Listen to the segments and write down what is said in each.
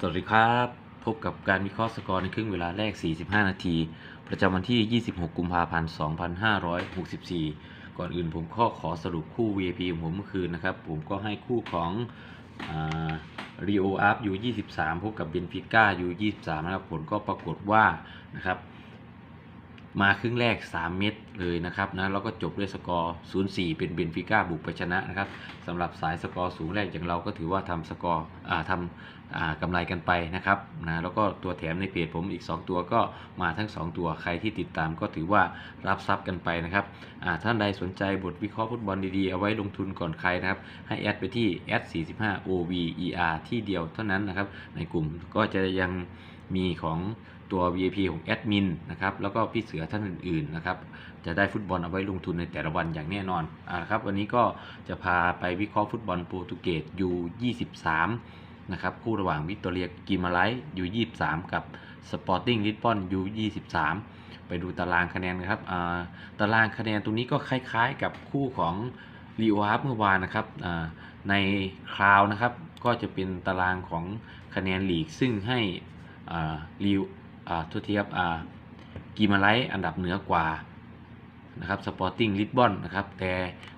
สวัสดีครับ พบกับการวิเคราะห์สกอร์ในครึ่งเวลาแรก 45 นาที ประจำวันที่ 26 กุมภาพันธ์ 2564 ก่อนอื่นผมก็ขอสรุปคู่ VIP ของผมเมื่อคืนนะครับ ผมก็ให้คู่ของรีโออาร์ยู23 พบกับเบนฟิก้ายู23 นะครับ ผลก็ปรากฏว่านะครับ มาครึ่งแรก 3 เม็ดเลยนะครับนะแล้วก็จบด้วยสกอร์ 0-4 เป็นเบนฟิก้าบุกไปชนะนะครับสำหรับสายสกอร์สูงแรกอย่างเราก็ถือว่าทำสกอร์อ่าทำกำไรกันไปนะครับนะแล้วก็ตัวแถมในเพจผมอีก 2 ตัวก็มาทั้ง 2 ตัวใครที่ติดตามก็ถือว่ารับทรัพย์กันไปนะครับอ่าท่านใดสนใจบทวิเคราะห์ฟุตบอลดีๆ เอาไว้ลงทุนก่อนใครนะครับ ให้แอดไปที่แอด45 OVER ที่เดียวเท่านั้นนะครับในกลุ่มก็จะยัง มีของตัว VIP ของแอดมินนะครับแล้วก็พี่เสือท่านอื่นๆนะครับจะได้ฟุตบอลเอาไว้ลงทุนในแต่ละวันอย่างแน่นอนอ่าครับวันนี้ก็จะพาไปวิเคราะห์ฟุตบอลโปรตุเกสยู23นะครับคู่ระหว่างวิกตอเรียกิมาไลยู23 กับสปอร์ติ้งลิสบอนยู23 ไปดูตารางคะแนนนะครับอ่าตารางคะแนนตรงนี้ก็คล้ายๆ กับคู่ของลีโออาร์เมื่อวานนะครับอ่าในคราวนะครับก็จะเป็นตารางของคะแนนลีกซึ่งให้ อ่าลีอ่าทุทีครับอ่ากีมาไลอันดับเหนือกว่านะครับสปอร์ติ้งลิสบอนนะครับแต่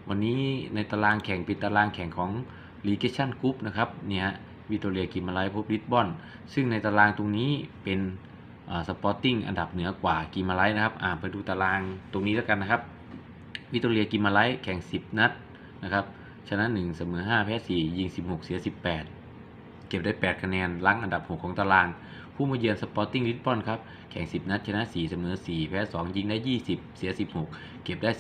วันนี้ในตารางแข่งเป็นตารางแข่งของลีเกชันกรุ๊ปนะครับเนี่ยวิโตเรียกิมาไลพบลิสบอน ซึ่งในตารางตรงนี้เป็นสปอร์ติ้งอันดับเหนือกว่ากิมาไลนะครับอ่าไปดูตารางตรงนี้แล้วกันนะครับวิโตเรียกิมาไลแข่ง 10 นัดนะครับชนะ 1 เสมอ 5 แพ้ 4 ยิง 16 เสีย 18 เก็บได้ 8 คะแนนล้งอันดับ 6 ของตาราง ผู้มาเยือนสปอร์ติ้งลิสบอนครับ แข่ง 10 นัดชนะ 4 เสมอ 4 แพ้ 2 ยิงได้ 20 เสีย 16 เก็บได้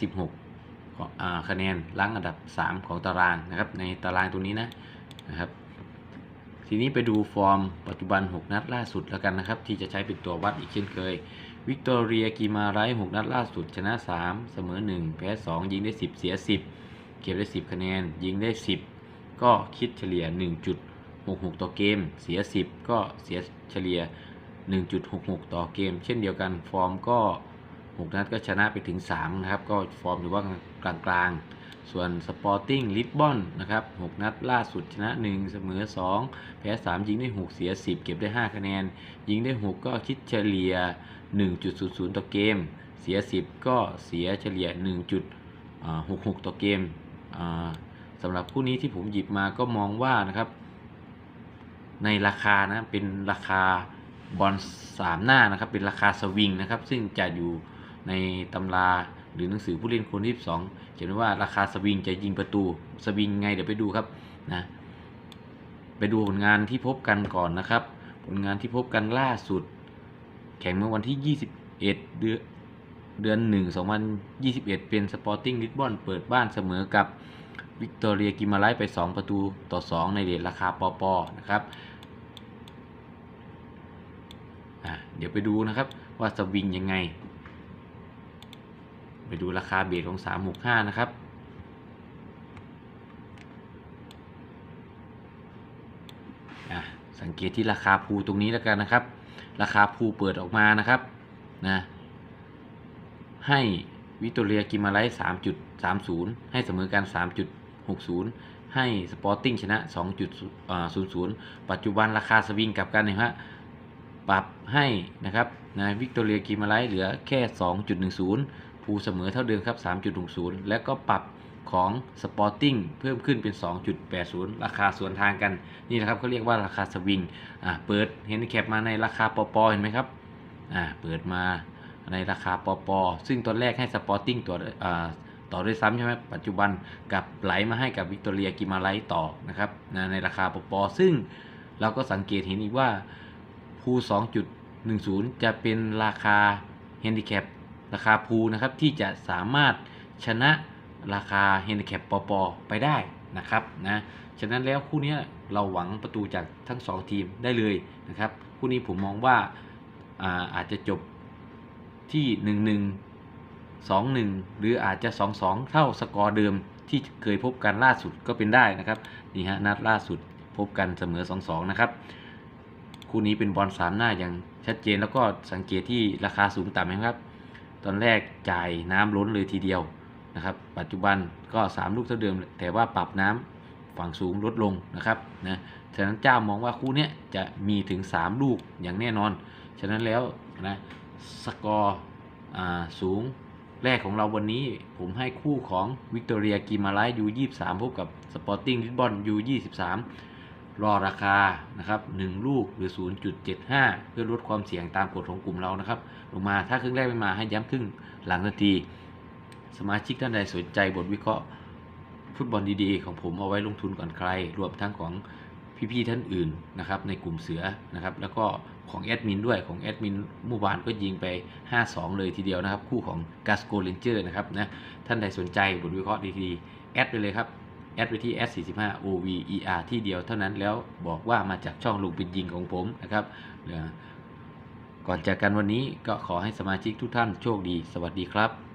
16คะแนนล้างอันดับ 3 ของตารางนะครับ ในตารางตรงนี้นะนะครับ ทีนี้ไปดูฟอร์มปัจจุบัน 6 นัดล่าสุดแล้วกันนะครับ ที่จะใช้เป็นตัววัดอีกเช่นเคยวิกตอเรียกีมาไร6นัดล่าสุดชนะ 3 เสมอ 1 แพ้ 2 ยิงได้ 10 เสีย 10 เก็บได้ 10 คะแนน ยิงได้ 10 ก็คิดเฉลี่ย 1.66 ต่อเกม เสีย 10 ก็เสียเฉลี่ย 1.66 ต่อเกม เช่นเดียวกันฟอร์มก็ 6 นัดก็ชนะไปถึง 3 นะครับ ก็ฟอร์มถือว่ากลางๆ ส่วนสปอร์ติ้งลิสบอนนะครับ 6 นัดล่าสุดชนะ 1 เสมอ 2 แพ้ 3 ยิงได้ 6 เสีย 10 เก็บได้ 5 คะแนน ยิงได้ 6 ก็คิดเฉลี่ย 1.00 ต่อเกม เสีย 10 ก็เสียเฉลี่ย 1.66 ต่อเกมสำหรับคู่นี้ที่ผมหยิบมาก็มองว่านะครับ ในราคานะเป็นราคาบอลสามหน้านะครับเป็นราคาสวิงนะครับ ซึ่งจะอยู่ในตำราหรือหนังสือผู้เล่นคนที่สองเขียนไว้ว่าราคาสวิงจะยิงประตูสวิงไงเดี๋ยวไปดูครับนะไปดูผลงานที่พบกันก่อนนะครับ ผลงานที่พบกันล่าสุด แข่งเมื่อวันที่ 21 เดือนเดือน1 2021 เป็นสปอร์ติ้งลิสบอนเปิดบ้านเสมอกับ วิกตอเรียกิมาไลไป 2 ประตูต่อ 2 ในเดทราคาปอปอนะครับเดี๋ยวไปดูนะครับว่าสวิงยังไง ไปดูราคาเบสของ 365 นะครับสังเกตที่ราคาภูตรงนี้แล้วกันนะครับ ราคาภูเปิดออกมานะครับนะให้วิตอเรียกิมาไลท์3.30 ให้เสมอกัน 60 ให้สปอร์ติ้งชนะ 2.00 ปัจจุบันราคาสวิงกับกันนะฮะปรับให้นะครับนะวิกตอเรียกิมาไลท์เหลือแค่ 2.10ภูเสมอเท่าเดิมครับ 3.60 แล้วก็ปรับของสปอร์ติ้งเพิ่มขึ้นเป็น 2.80 ราคาสวนทางกัน นี่นะครับเขาเรียกว่าราคาสวิงอ่าเปิดเฮนแคปมาในราคาปอปอเห็นไหมครับอ่าเปิดมาในราคาปอปอซึ่งตอนแรกให้สปอร์ติ้งตัวอ่า ต่อด้วยซ้ำใช่ไหมปัจจุบันกับไหลมาให้กับวิกตอเรียกิมาไลต่อนะครับในราคาปปอซึ่งเราก็สังเกตเห็นอีกว่าภู2.10 จะเป็นราคาเฮนดิแคปราคาภูนะครับที่จะสามารถชนะราคาเฮนดิแคปปปอไปได้นะครับนะฉะนั้นแล้วคู่นี้เราหวังประตูจากทั้ง 2 ทีมได้เลยนะครับคู่นี้ผมมองว่าอาอาจจะจบที่ 1 1 2 1 หรืออาจจะ 2 2 เท่าสกอร์เดิมที่เคยพบกันล่าสุดก็เป็นได้นะครับนี่ฮะนัดล่าสุดพบกันเสมอ 2 2 นะครับ คู่นี้เป็นบอลสามหน้าอย่างชัดเจนแล้วก็สังเกตที่ราคาสูงต่ำนะครับ ตอนแรกจ่ายน้ำล้นเลยทีเดียวนะครับ ปัจจุบันก็ 3 ลูกเท่าเดิม แต่ว่าปรับน้ำฝั่งสูงลดลงนะครับนะฉะนั้นเจ้ามองว่าคู่นี้จะมีถึง 3 ลูกอย่างแน่นอน ฉะนั้นแล้วนะสกอร์อ่าสูง แรกของเราวันนี้ผมให้คู่ของวิกตอเรียกิมาไลยู23พบกับสปอร์ติ้งลิสบอนยู23รอราคานะครับ1ลูกหรือ 0.75 เพื่อลดความเสี่ยงตามกฎของกลุ่มเรานะครับ ลงมาถ้าครึ่งแรกไม่มาให้ย้ำครึ่งหลังทันที สมาชิกท่านใดสนใจบทวิเคราะห์ ฟุตบอลดีๆ ของผมเอาไว้ลงทุนก่อนใคร รวมทั้งของ พี่ๆท่านอื่นนะครับในกลุ่มเสือนะครับแล้วก็ของแอดมินด้วยของแอดมินเมื่อวานก็ยิงไป 5-2 เลยทีเดียวนะครับ คู่ของกาสโกเลนเจอร์นะครับนะท่านใดสนใจบทวิเคราะห์ดีๆแอดไปเลยครับแอดไปที่ s 4 5 o v e r ที่เดียวเท่านั้นแล้วบอกว่ามาจากช่องลุงเป็นยิงของผมนะครับเอ่อก่อนจากกันวันนี้ก็ขอให้สมาชิกทุกท่านโชคดี สวัสดีครับ